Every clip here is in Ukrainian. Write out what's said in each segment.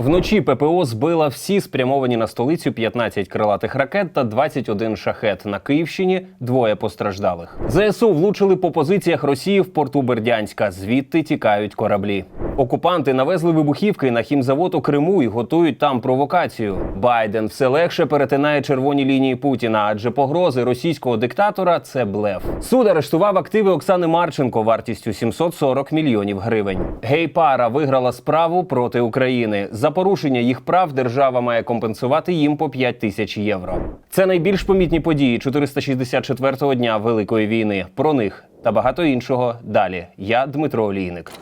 Вночі ППО збила всі спрямовані на столицю 15 крилатих ракет та 21 шахет. На Київщині двоє постраждалих. ЗСУ влучили по позиціях Росії в порту Бердянська. Звідти тікають кораблі. Окупанти навезли вибухівки на хімзавод у Криму і готують там провокацію. Байден все легше перетинає червоні лінії Путіна, адже погрози російського диктатора це блеф. Суд арештував активи Оксани Марченко вартістю 740 мільйонів гривень. Гей-пара виграла справу проти України. За порушення їх прав держава має компенсувати їм по 5 тисяч євро. Це найбільш помітні події 464-го дня Великої війни. Про них та багато іншого далі. Я Дмитро Олійник.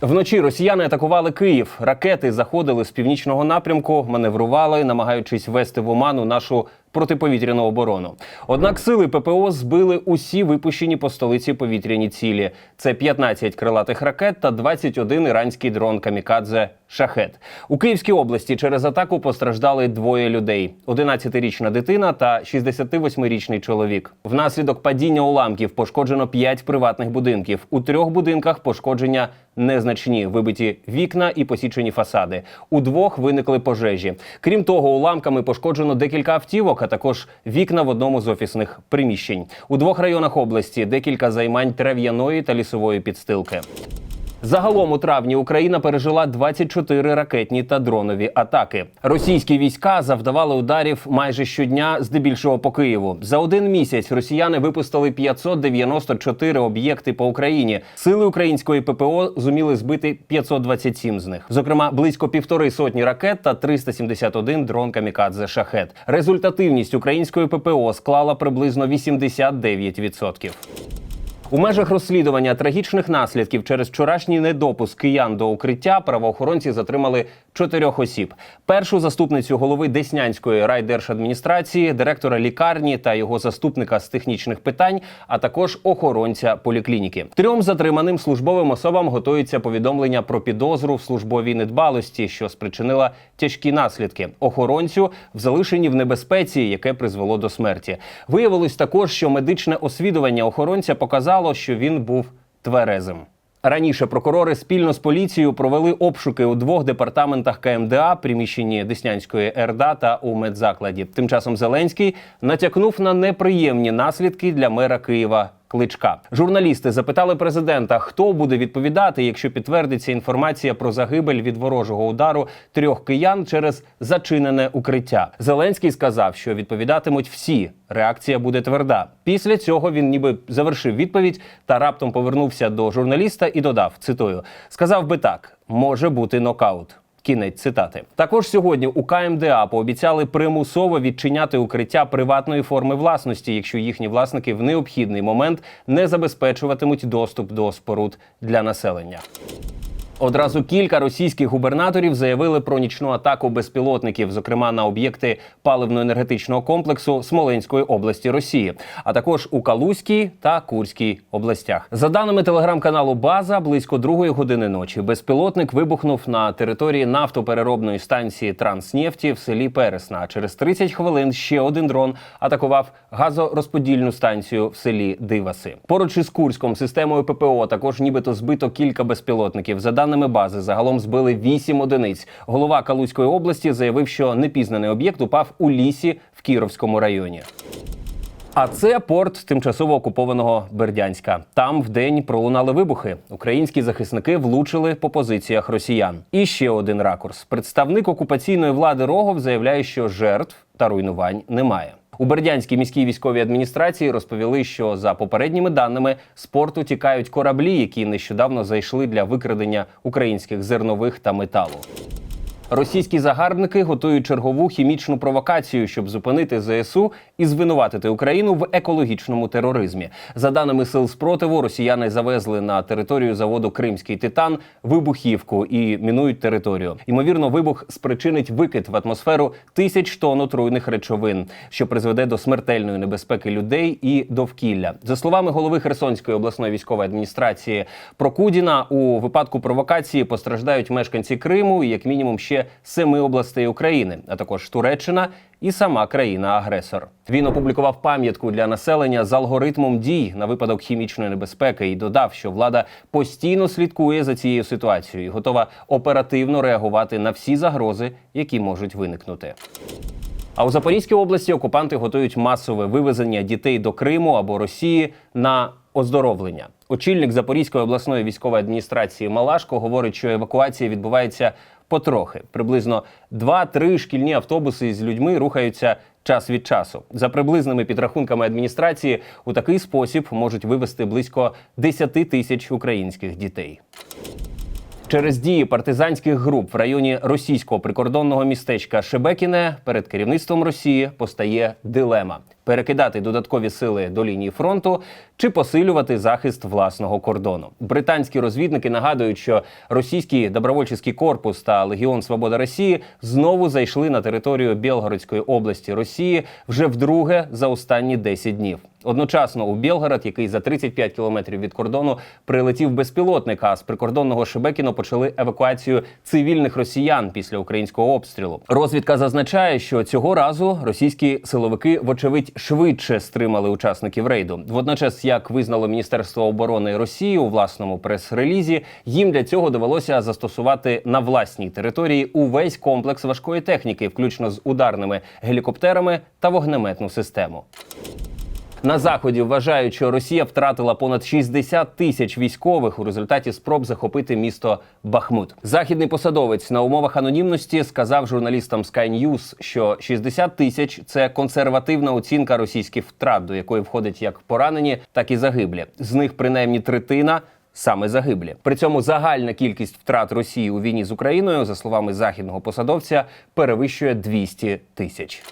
Вночі росіяни атакували Київ. Ракети заходили з північного напрямку, маневрували, намагаючись ввести в оману нашу протиповітряну оборону. Однак сили ППО збили усі випущені по столиці повітряні цілі. Це 15 крилатих ракет та 21 іранський дрон камікадзе Шахет. У Київській області через атаку постраждали двоє людей: 11-річна дитина та 68-річний чоловік. Внаслідок падіння уламків пошкоджено 5 приватних будинків. У трьох будинках пошкодження незначні, вибиті вікна і посічені фасади. У двох виникли пожежі. Крім того, уламками пошкоджено декілька автівок, а також вікна в одному з офісних приміщень. У двох районах області декілька займань трав'яної та лісової підстилки. Загалом у травні Україна пережила 24 ракетні та дронові атаки. Російські війська завдавали ударів майже щодня, здебільшого по Києву. За один місяць росіяни випустили 594 об'єкти по Україні. Сили української ППО зуміли збити 527 з них. Зокрема, близько півтори сотні ракет та 371 дрон камікадзе шахет. Результативність української ППО склала приблизно 89%. У межах розслідування трагічних наслідків через вчорашній недопуск киян до укриття правоохоронці затримали чотирьох осіб: першу заступницю голови Деснянської райдержадміністрації, директора лікарні та його заступника з технічних питань, а також охоронця поліклініки. Трьом затриманим службовим особам готується повідомлення про підозру в службовій недбалості, що спричинила тяжкі наслідки. Охоронцю в залишенні в небезпеці, яке призвело до смерті. Виявилось також, що медичне освідування охоронця показало, що він був тверезим. Раніше прокурори спільно з поліцією провели обшуки у двох департаментах КМДА, приміщенні Деснянської РДА та у медзакладі. Тим часом Зеленський натякнув на неприємні наслідки для мера Києва. Кличка журналісти запитали президента, хто буде відповідати, якщо підтвердиться інформація про загибель від ворожого удару трьох киян через зачинене укриття. Зеленський сказав, що відповідатимуть всі. Реакція буде тверда. Після цього він ніби завершив відповідь та раптом повернувся до журналіста і додав: цитую: сказав би так: може бути нокаут. Кінець цитати. Також сьогодні у КМДА пообіцяли примусово відчиняти укриття приватної форми власності, якщо їхні власники в необхідний момент не забезпечуватимуть доступ до споруд для населення. Одразу кілька російських губернаторів заявили про нічну атаку безпілотників, зокрема на об'єкти паливно-енергетичного комплексу Смоленської області Росії, а також у Калузькій та Курській областях. За даними телеграм-каналу База, близько другої години ночі безпілотник вибухнув на території нафтопереробної станції Транснефті в селі Пересна. Через 30 хвилин ще один дрон атакував газорозподільну станцію в селі Диваси. Поруч із Курськом системою ППО також нібито збито кілька безпілотників. За даними бази, загалом збили 8 одиниць. Голова Калузької області заявив, що непізнаний об'єкт упав у лісі в Кіровському районі. А це порт тимчасово окупованого Бердянська. Там вдень пролунали вибухи. Українські захисники влучили по позиціях росіян. І ще один ракурс. Представник окупаційної влади Рогов заявляє, що жертв та руйнувань немає. У Бердянській міській військовій адміністрації розповіли, що за попередніми даними з порту тікають кораблі, які нещодавно зайшли для викрадення українських зернових та металу. Російські загарбники готують чергову хімічну провокацію, щоб зупинити ЗСУ і звинуватити Україну в екологічному тероризмі. За даними сил спротиву, росіяни завезли на територію заводу Кримський титан вибухівку і мінують територію. Ймовірно, вибух спричинить викид в атмосферу тисяч тонн отруйних речовин, що призведе до смертельної небезпеки людей і довкілля. За словами голови Херсонської обласної військової адміністрації Прокудіна, у випадку провокації постраждають мешканці Криму і як мінімум ще ще семи областей України, а також Туреччина і сама країна-агресор. Він опублікував пам'ятку для населення з алгоритмом дій на випадок хімічної небезпеки і додав, що влада постійно слідкує за цією ситуацією і готова оперативно реагувати на всі загрози, які можуть виникнути. А у Запорізькій області окупанти готують масове вивезення дітей до Криму або Росії на оздоровлення. Очільник Запорізької обласної військової адміністрації Малашко говорить, що евакуація відбувається потрохи. Приблизно 2-3 шкільні автобуси з людьми рухаються час від часу. За приблизними підрахунками адміністрації, у такий спосіб можуть вивезти близько 10 тисяч українських дітей. Через дії партизанських груп в районі російського прикордонного містечка Шебекіне перед керівництвом Росії постає дилема: перекидати додаткові сили до лінії фронту чи посилювати захист власного кордону. Британські розвідники нагадують, що російський добровольчий корпус та Легіон Свобода Росії знову зайшли на територію Білгородської області Росії вже вдруге за останні 10 днів. Одночасно у Білгород, який за 35 кілометрів від кордону прилетів безпілотник, а з прикордонного Шебекіно почали евакуацію цивільних росіян після українського обстрілу. Розвідка зазначає, що цього разу російські силовики, вочевидь, швидше стримали учасників рейду. Водночас, як визнало Міністерство оборони Росії у власному прес-релізі, їм для цього довелося застосувати на власній території увесь комплекс важкої техніки, включно з ударними гелікоптерами та вогнеметну систему. На заході вважають, що Росія втратила понад 60 тисяч військових у результаті спроб захопити місто Бахмут. Західний посадовець на умовах анонімності сказав журналістам Sky News, що 60 тисяч це консервативна оцінка російських втрат, до якої входять як поранені, так і загиблі. З них принаймні третина. Саме загиблі при цьому загальна кількість втрат Росії у війні з Україною, за словами західного посадовця, перевищує 200 тисяч.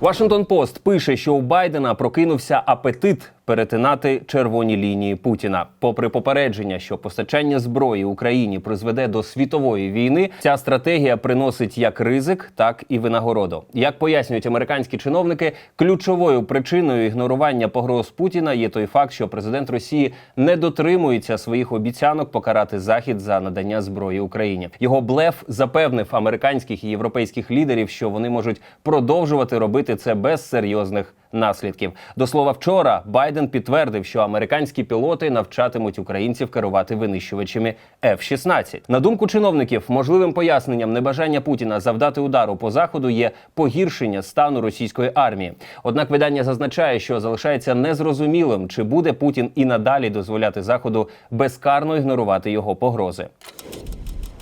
Вашингтон Пост пише, що у Байдена прокинувся апетит перетинати червоні лінії Путіна. Попри попередження, що постачання зброї Україні призведе до світової війни, ця стратегія приносить як ризик, так і винагороду. Як пояснюють американські чиновники, ключовою причиною ігнорування погроз Путіна є той факт, що президент Росії не дотримується своїх обіцянок покарати захід за надання зброї Україні. Його блеф запевнив американських і європейських лідерів, що вони можуть продовжувати робити це без серйозних наслідків. До слова, вчора Байден підтвердив, що американські пілоти навчатимуть українців керувати винищувачами F-16. На думку чиновників, можливим поясненням небажання Путіна завдати удару по заходу є погіршення стану російської армії. Однак видання зазначає, що залишається незрозумілим, чи буде Путін і надалі дозволяти заходу безкарно ігнорувати його погрози.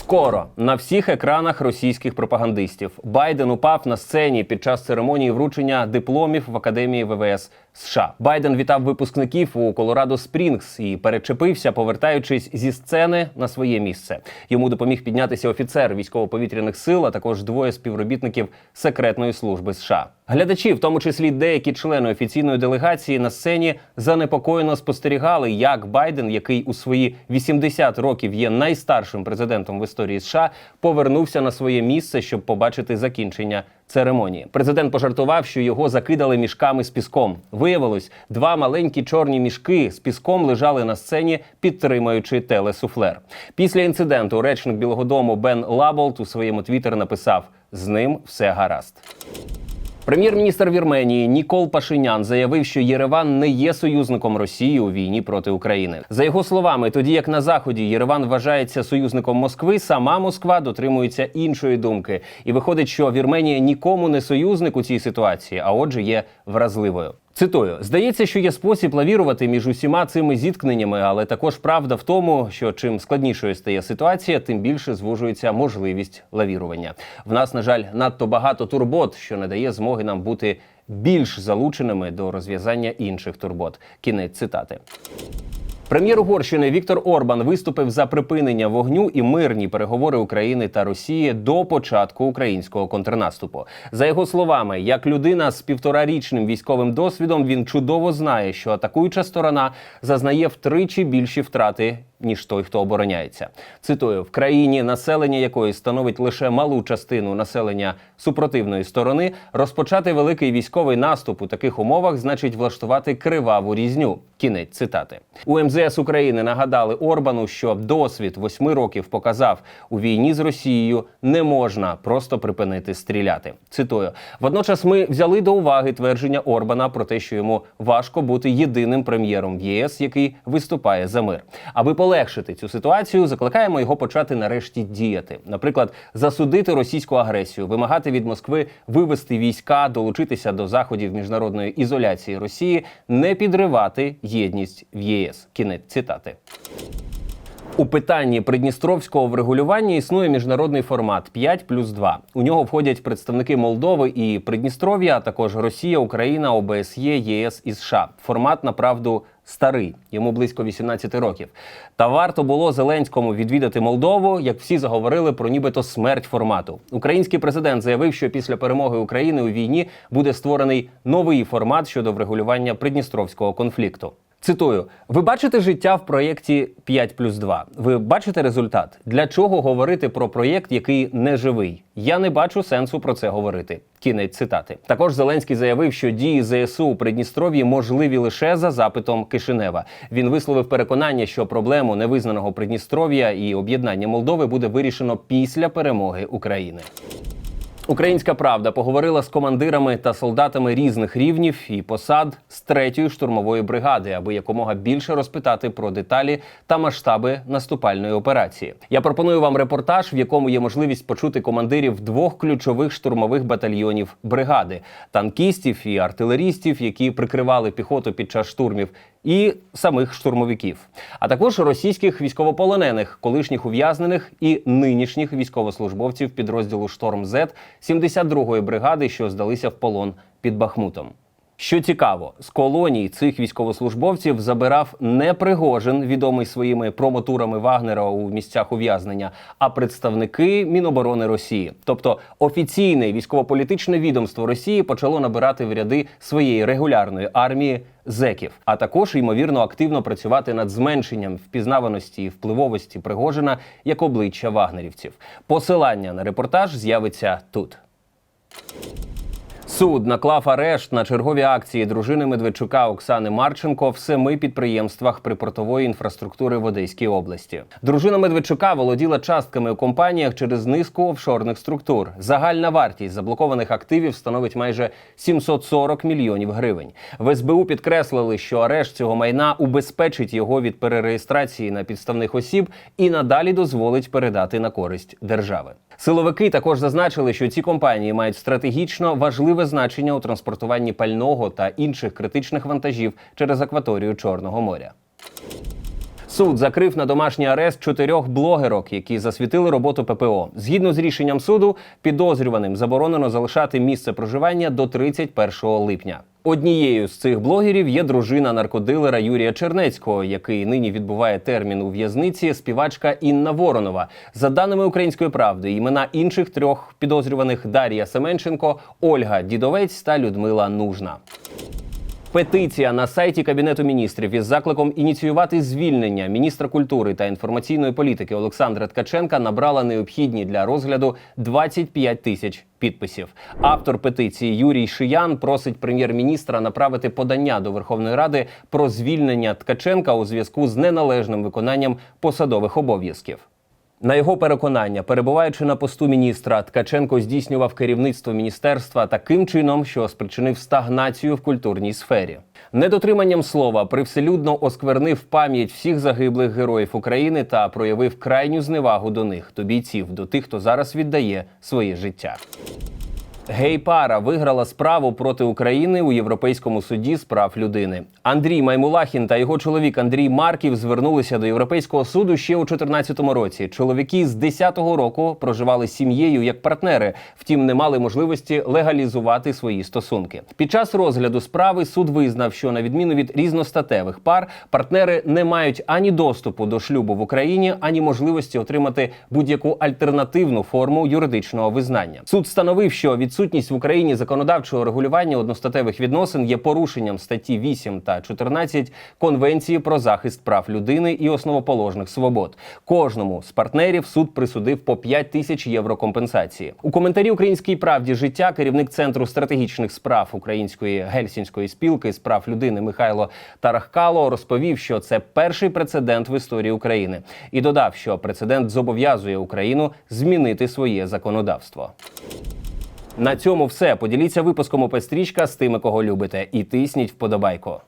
Скоро на всіх екранах російських пропагандистів. Байден упав на сцені під час церемонії вручення дипломів в Академії ВВС США. Байден вітав випускників у Колорадо Спрінгс і перечепився, повертаючись зі сцени на своє місце. Йому допоміг піднятися офіцер військово-повітряних сил, а також двоє співробітників секретної служби США. Глядачі, в тому числі деякі члени офіційної делегації на сцені, занепокоєно спостерігали, як Байден, який у свої 80 років є найстаршим президентом в історії США, повернувся на своє місце, щоб побачити закінчення церемонії. Президент пожартував, що його закидали мішками з піском. Виявилось, два маленькі чорні мішки з піском лежали на сцені, підтримуючи телесуфлер. Після інциденту речник Білого Дому Бен Лаболт у своєму твіттері написав: з ним все гаразд. Прем'єр-міністр Вірменії Нікол Пашинян заявив, що Єреван не є союзником Росії у війні проти України. За його словами, тоді як на заході Єреван вважається союзником Москви, сама Москва дотримується іншої думки, і виходить, що Вірменія нікому не союзник у цій ситуації, а отже, є вразливою. Цитую, здається, що є спосіб лавірувати між усіма цими зіткненнями, але також правда в тому, що чим складнішою стає ситуація, тим більше звужується можливість лавірування. В нас, на жаль, надто багато турбот, що не дає змоги нам бути більш залученими до розв'язання інших турбот. Кінець цитати. Прем'єр Угорщини Віктор Орбан виступив за припинення вогню і мирні переговори України та Росії до початку українського контрнаступу. За його словами, як людина з півторарічним військовим досвідом, він чудово знає, що атакуюча сторона зазнає втричі більші втрати ніж той, хто обороняється. Цитую: в країні, населення якої становить лише малу частину населення супротивної сторони, розпочати великий військовий наступ у таких умовах значить влаштувати криваву різню. Кінець цитати у МЗС України нагадали Орбану, що досвід восьми років показав у війні з Росією не можна просто припинити стріляти. Цитую: водночас ми взяли до уваги твердження Орбана про те, що йому важко бути єдиним прем'єром в ЄС, який виступає за мир. Аби полегшити цю ситуацію, закликаємо його почати нарешті діяти. Наприклад, засудити російську агресію, вимагати від Москви вивести війська, долучитися до заходів міжнародної ізоляції Росії, не підривати єдність в ЄС. Кінець цитати. У питанні придністровського врегулювання існує міжнародний формат 5 плюс 2. У нього входять представники Молдови і Придністров'я, а також Росія, Україна, ОБСЄ, ЄС і США. Формат направду старий, йому близько 18 років. Та варто було Зеленському відвідати Молдову, як всі заговорили про нібито смерть формату. Український президент заявив, що після перемоги України у війні буде створений новий формат щодо врегулювання придністровського конфлікту. Цитую: ви бачите життя в проєкті 5 плюс 2. Ви бачите результат. Для чого говорити про проєкт, який не живий? Я не бачу сенсу про це говорити. Кінець цитати. Також Зеленський заявив, що дії ЗСУ у Придністров'ї можливі лише за запитом Кишинева. Він висловив переконання, що проблему невизнаного Придністров'я і об'єднання Молдови буде вирішено після перемоги України. Українська правда поговорила з командирами та солдатами різних рівнів і посад з третьої штурмової бригади, аби якомога більше розпитати про деталі та масштаби наступальної операції. Я пропоную вам репортаж, в якому є можливість почути командирів двох ключових штурмових батальйонів бригади танкістів і артилерістів, які прикривали піхоту під час штурмів, і самих штурмовиків, а також російських військовополонених, колишніх ув'язнених і нинішніх військовослужбовців підрозділу Шторм З 72-ї бригади, що здалися в полон під Бахмутом. Що цікаво, з колоній цих військовослужбовців забирав не Пригожин, відомий своїми промотурами Вагнера у місцях ув'язнення, а представники Міноборони Росії. Тобто офіційне військово-політичне відомство Росії почало набирати в ряди своєї регулярної армії зеків, а також ймовірно активно працювати над зменшенням впізнаваності і впливовості Пригожина як обличчя вагнерівців. Посилання на репортаж з'явиться тут. Суд наклав арешт на чергові акції дружини Медведчука Оксани Марченко в семи підприємствах припортової інфраструктури в Одеській області. Дружина Медведчука володіла частками у компаніях через низку офшорних структур. Загальна вартість заблокованих активів становить майже 740 мільйонів гривень. В СБУ підкреслили, що арешт цього майна убезпечить його від перереєстрації на підставних осіб і надалі дозволить передати на користь держави. Силовики також зазначили, що ці компанії мають стратегічно важливе значення у транспортуванні пального та інших критичних вантажів через акваторію Чорного моря. Суд закрив на домашній арест чотирьох блогерок, які засвітили роботу ППО. Згідно з рішенням суду, підозрюваним заборонено залишати місце проживання до 31 липня. Однією з цих блогерів є дружина наркодилера Юрія Чернецького, який нині відбуває термін у в'язниці. Співачка Інна Воронова. За даними української правди, імена інших трьох підозрюваних Дар'я Семенченко, Ольга Дідовець та Людмила Нужна. Петиція на сайті Кабінету міністрів із закликом ініціювати звільнення міністра культури та інформаційної політики Олександра Ткаченка набрала необхідні для розгляду 25 тисяч підписів. Автор петиції Юрій Шиян просить прем'єр-міністра направити подання до Верховної Ради про звільнення Ткаченка у зв'язку з неналежним виконанням посадових обов'язків. На його переконання, перебуваючи на посту міністра, Ткаченко здійснював керівництво міністерства таким чином, що спричинив стагнацію в культурній сфері. Недотриманням слова привселюдно осквернив пам'ять всіх загиблих героїв України та проявив крайню зневагу до них, до бійців, до тих, хто зараз віддає своє життя. Гей-пара виграла справу проти України у Європейському суді з прав людини. Андрій Маймулахін та його чоловік Андрій Марків звернулися до Європейського суду ще у 2014 році. Чоловіки з 10-го року проживали з сім'єю як партнери, втім не мали можливості легалізувати свої стосунки. Під час розгляду справи суд визнав, що на відміну від різностатевих пар, партнери не мають ані доступу до шлюбу в Україні, ані можливості отримати будь-яку альтернативну форму юридичного визнання. Суд встановив, що від відсутність в Україні законодавчого регулювання одностатевих відносин є порушенням статті 8 та 14 Конвенції про захист прав людини і основоположних свобод. Кожному з партнерів суд присудив по 5 тисяч євро компенсації. У коментарі Українській правді життя керівник центру стратегічних справ Української гельсінської спілки з прав людини Михайло Тарахкало розповів, що це перший прецедент в історії України, і додав, що прецедент зобов'язує Україну змінити своє законодавство. На цьому все. Поділіться випуском у з тими, кого любите, і тисніть вподобайку.